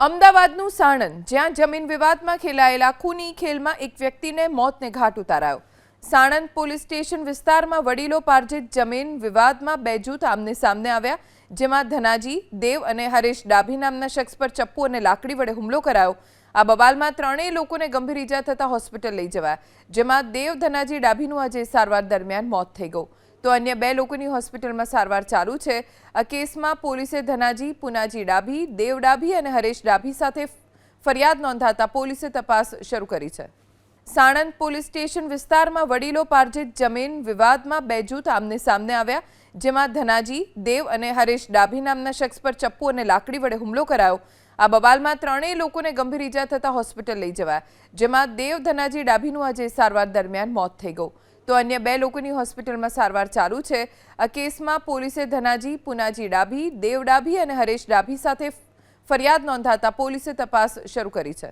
અમદાવાદનું સાણંદ, જ્યાં જમીન વિવાદમાં ખેલાયેલા ખૂની ખેલમાં એક વ્યક્તિને મોતને ઘાટ ઉતારાયો. સાણંદ પોલીસ સ્ટેશન વિસ્તારમાં વડીલો પાર્જિત જમીન વિવાદમાં બે જૂથ આમને સામને આવ્યા, જેમાં ધનાજી, દેવ અને હરેશ ડાભી નામના શખ્સ પર ચપ્પુ અને લાકડી વડે હુમલો કરાયો. આ બબાલમાં ત્રણેય લોકોને ગંભીર ઈજા થતાં હોસ્પિટલ લઈ જવાયા, જેમાં દેવ, ધનાજી, ડાભીનું આજે સારવાર દરમિયાન મોત થઈ ગયું. તો અન્ય બે લોકોની હોસ્પિટલમાં સારવાર ચાલુ છે. આ કેસમાં પોલીસે ધનાજી, પુનાજી ડાભી, દેવ ડાભી અને હરેશ ડાભી સાથે ફરિયાદ નોંધાતા પોલીસે તપાસ શરૂ કરી છે. સાણંદ પોલીસ સ્ટેશન વિસ્તારમાં વડીલો પાર્જિત જમીન વિવાદમાં બે જૂથ આમને સામને આવ્યા, જેમાં ધનાજી, દેવ અને હરેશ ડાભી નામના શખ્સ પર ચપ્પુ અને લાકડી વડે હુમલો કરાયો. આ બબાલમાં ત્રણેય લોકોને ગંભીર ઈજા થતા હોસ્પિટલ લઈ જવાયા, જેમાં દેવ, ધનાજી ડાભીનું આજે સારવાર દરમિયાન મોત થઈ ગયું. તો અન્ય બે લોકોની હોસ્પિટલમાં સારવાર ચાલુ છે. આ કેસમાં પોલીસે ધનાજી, પુનાજી ડાભી, દેવ ડાભી અને હરેશ ડાભી સાથે ફરિયાદ નોંધાતા પોલીસે તપાસ શરૂ કરી છે.